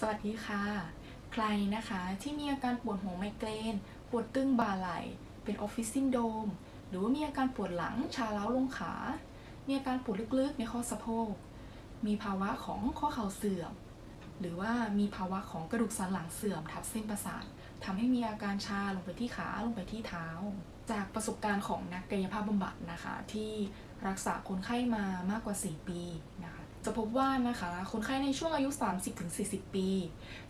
สวัสดีค่ะ ใครนะคะที่มีอาการปวดหัวไมเกรน ปวดตึงบ่าไหล่ เป็นออฟฟิศซินโดม หรือว่ามีอาการปวดหลังชาเล้าลงขา มีอาการปวดลึกๆในข้อสะโพก มีภาวะของข้อเข่าเสื่อม หรือว่ามีภาวะของกระดูกสันหลังเสื่อมทับเส้นประสาททำให้มีอาการชาลงไปที่ขาลงไปที่เท้า จากประสบการณ์ของนักกายภาพบำบัดนะคะ ที่รักษาคนไข้มามากกว่า 4 ปีนะคะ จะพบว่านะคะคนไข้ในช่วงอายุ 30-40 ปี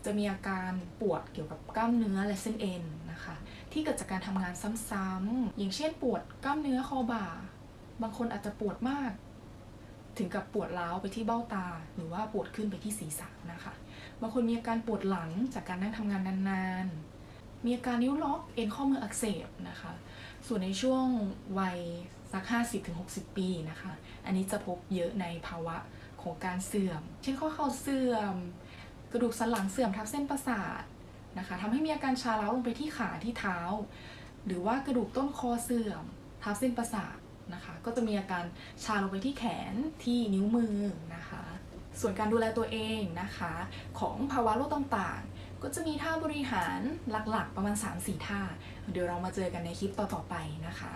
จะมีอาการปวดเกี่ยวกับกล้ามเนื้อและเส้นเอ็นนะคะ ที่เกิดจากการทำงานซ้ำๆอย่างเช่นปวดกล้ามเนื้อคอบ่า บางคนอาจจะปวดมาก ถึงกับปวดร้าวไปที่เบ้าตา หรือว่าปวดขึ้นไปที่ศีรษะนะคะ บางคนมีอาการปวดหลังจากการนั่งทำงานนานๆ มีอาการนิ้วล็อกเอ็นข้อมืออักเสบนะคะ ส่วนในช่วงวัยสัก 50-60 ปีนะคะ อันนี้จะพบเยอะในภาวะ ของการเสื่อม เช่นข้อเข่าเสื่อม กระดูกสันหลังเสื่อมทับเส้นประสาทนะคะทำให้มีอาการชาเล้าลงไปที่ขาที่เท้า หรือว่ากระดูกต้นคอเสื่อม ทับเส้นประสาทนะคะ ก็จะมีอาการชาลงไปที่แขนที่นิ้วมือนะคะ ส่วนการดูแลตัวเองนะคะ ของภาวะโรคต่างๆ ก็จะมีท่าบริหารหลักๆ ประมาณ 3-4 ท่า เดี๋ยวเรามาเจอกันในคลิปต่อๆไปนะคะ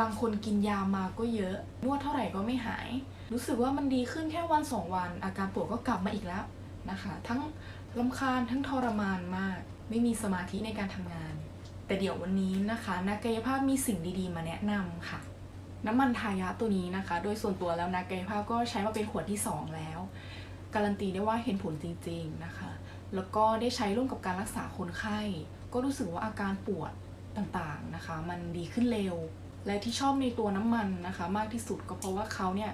บางคนกินยามาก็เยอะ นวดเท่าไหร่ก็ไม่หาย รู้สึกว่ามันดีขึ้นแค่วันสองวัน อาการปวดก็กลับมาอีกแล้วนะคะ ทั้งลำคาญทั้งทรมานมาก ไม่มีสมาธิในการทำงาน แต่เดี๋ยววันนี้นะคะนักกายภาพมีสิ่งดีๆ มาแนะนำค่ะ น้ำมันทายะตัวนี้นะคะ โดยส่วนตัวแล้วนักกายภาพก็ใช้มาเป็นขวดที่ 2 แล้ว การันตีได้ว่าเห็นผลจริงๆนะคะ แล้วก็ได้ใช้ร่วมกับการรักษาคนไข้ ก็รู้สึกว่าอาการปวดต่างๆนะคะ มันดีขึ้นเร็ว และที่ชอบในตัวน้ำมันนะคะ มากที่สุดก็เพราะว่าเขาเนี่ย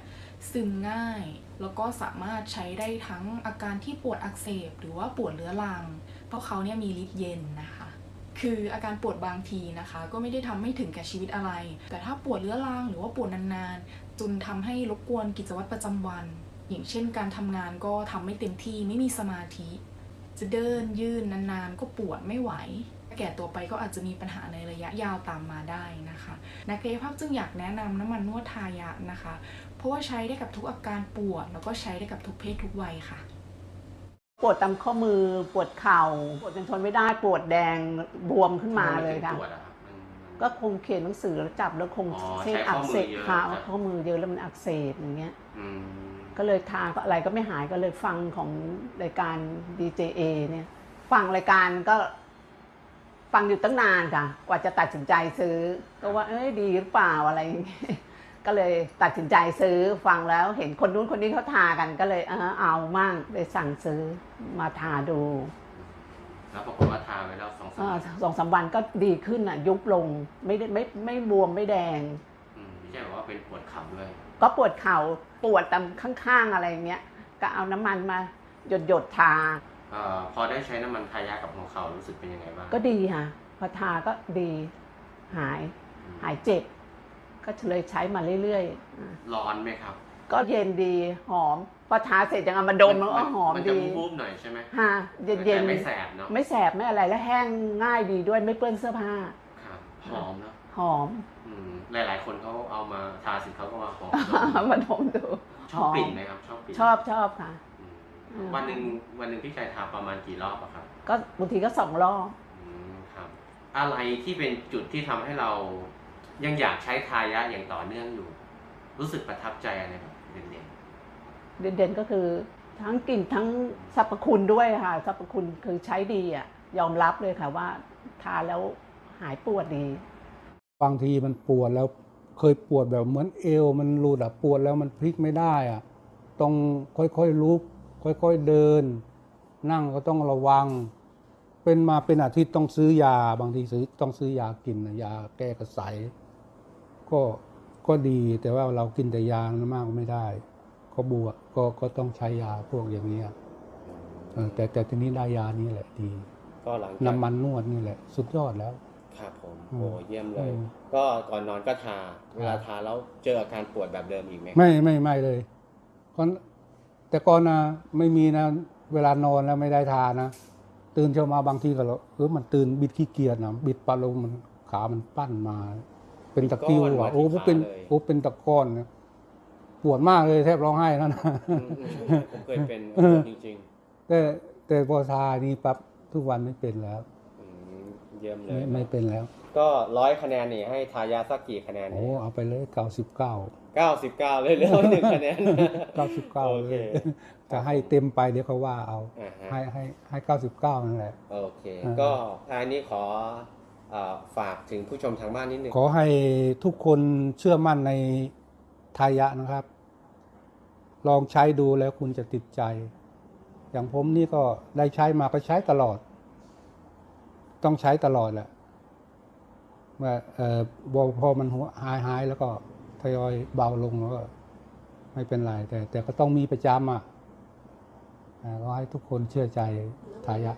ซึมง่าย แล้วก็สามารถใช้ได้ทั้งอาการที่ปวดอักเสบ หรือว่าปวดเรื้อรัง เพราะเขาเนี่ยมีฤทธิ์เย็นนะคะ คืออาการปวดบางทีนะคะ ก็ไม่ได้ทำให้ถึงแก่ชีวิตอะไร แต่ถ้าปวดเรื้อรังหรือว่าปวดนานๆจนทำให้รบกวนกิจวัตรประจำวัน อย่างเช่น การทำงานก็ทำไม่เต็มที่ไม่มีสมาธิ จะเดินยืนนานๆ ก็ปวดไม่ไหว แก่ตัวไปก็อาจจะมีปัญหาในระยะยาวตามมาได้นะคะนักกายภาพจึงอยากแนะนำน้ำมันนวดทายะนะคะ เพราะว่าใช้ได้กับทุกอาการปวด แล้วก็ใช้ได้กับทุกเพศทุกวัยค่ะ ปวดตามข้อมือปวดเข่า ปวดจนทนไม่ได้ปวดแดงบวมขึ้นมาเลยค่ะทำไมถึงปวดอะครับมันมันก็คงเขียนหนังสือแล้วจับแล้วคงอ๋อเส้นใช้ข้อัอกมือเสบเยอะขาครับข้อมือเยอะแล้วมันอักเสบอย่างเงี้ยอืมก็เลยทาก็อะไรก็ไม่หายก็เลยฟังของรายการ DJA เนี่ย ฟังรายการก็ ฟังอยู่ตั้งนานค่ะ กว่าจะตัดสินใจซื้อ ก็ว่าเอ้ยดีหรือเปล่าอะไรอย่างเงี้ยก็เลยตัดสินใจซื้อฟังแล้วเห็นคนนู้นคนนี้เขาทากันก็เลยเออเอามั่งเลยสั่งซื้อมาทาดูแล้วปรากฏว่าทาไปแล้วสองสามเอ่อวันสองสามวันก็ดีขึ้นอะ ยุบลงไม่ได้ไม่ไม่บวมไม่แดงอืมไม่ใช่บอกว่าเป็นปวดเข่าด้วย ก็ปวดเข่าปวดตามข้างๆอะไรอย่างเงี้ย ก็เอาน้ำมันมาหยดหยดๆทา เอ่อพอได้ใช้น้ำมันทายากับหัวเข่ารู้สึกเป็นยังไงบ้างก็ดีค่ะพอทาก็ดีหาย อืมหายเจ็บ ก็เลยใช้มาเรื่อยๆอะร้อนไหมครับก็เย็นดีหอม พอทาเสร็จยังเอามาดมแล้วก็หอมมันจะดีวูบๆหน่อยใช่ไหมฮะเย็นเย็นแต่ไม่แสบเนาะไม่แสบไม่อะไรแล้วแห้งง่ายดีด้วยไม่เปื้อนเสื้อผ้า ครับหอมเนาะหอม อืมหลายๆ คนเขาเอามาทาเสิเขาก็มาหอมมาดมดู ชอบกลิ่นไหมครับ ชอบกลิ่นชอบชอบค่ะอืมอืม วันหนึ่งวันหนึ่งพี่ไก่ทาประมาณกี่รอบอะครับ ก็บางทีก็สองรอบอืมครับ อะไรที่เป็นจุดที่ทำให้เรายังอยากใช้ทายาอย่างต่อเนื่องอยู่ รู้สึกประทับใจอะไรแบบเด่นเด่นๆก็คือทั้งกลิ่นทั้งสรรพคุณด้วยค่ะสรรพคุณคือใช้ดีอะ ยอมรับเลยค่ะว่าทานแล้วหายปวดดี บางทีมันปวดแล้วเคยปวดแบบเหมือนเอวมันรูดอะปวดแล้วมันพลิกไม่ได้อะต้องค่อยๆลุก ค่อยๆเดิน นั่งก็ต้องระวัง เป็นมาเป็นอาทิตย์ต้องซื้อยา บางทีซื้อต้องซื้อยากินน่ะยาแก้กระสายก็ก็ดีแต่ว่าเรากินแต่ยามากไม่ได้ ก็บวกก็ก็ต้องใช้ยาพวกอย่างเนี้ยเออแต่แต่ทีนี้ได้ยานี้แหละดีก็หลังจากน้ำมันนวดนี่แหละ สุดยอดแล้วครับผมอืมโอ้เยี่ยมเลยอืมก็ก่อนนอนก็ทาเวลาทาแล้วเจออาการปวดแบบเดิมอีกไหมไม่ไม่ไม่เลยก่อน แต่ก่อนนะไม่มีนะเวลานอนแล้วไม่ได้ทานะ ตื่นเช้ามาบางทีก็แล้วเออมันตื่นบิดขี้เกียจนะบิดปลาลงมันขามันปั้นมา เป็นตะคริวอะโอ้เป็นโอ้เป็นตะก้อนนะปวดมากเลยแทบร้องไห้แล้วนะอืมอืมผมเคยเป็นเออจริงแต่แต่พอทานี่ปั๊บทุกวันไม่เป็นแล้วอืมเยี่ยมเลไม่ยไม่เป็นแล้ว ก็ร้อยคะแนนนี่ให้ทายาสักกี่คะแนนโอ้เนี่ยเอาไปเลยเก้าสิบเก้า เก้าสิบเก้าเลยเร็วหนึ่งคะแนนเก้าสิบเก้าโอเลเคยจะให้เต็มไปเดี๋ยวเขาว่าเอาอ่าฮะให้ให้ให้เก้าสิบเก้านั่นแหละ โอเคอ่าก็ท้ายนี้ขอเอ่อฝากถึงผู้ชมทางบ้านนิดนึง ขอให้ทุกคนเชื่อมั่นในทายะนะครับ ลองใช้ดูแล้วคุณจะติดใจ อย่างผมนี่ก็ได้ใช้มาก็ใช้ตลอด ต้องใช้ตลอดแหละว่าเออพอพอมันหัวหายหายแล้วก็ท ยอยเบาลงแล้วก็ไม่เป็นไรแต่ แต่ก็ต้องมีประจำอะก็ให้ทุกคนเชื่อใจทายะ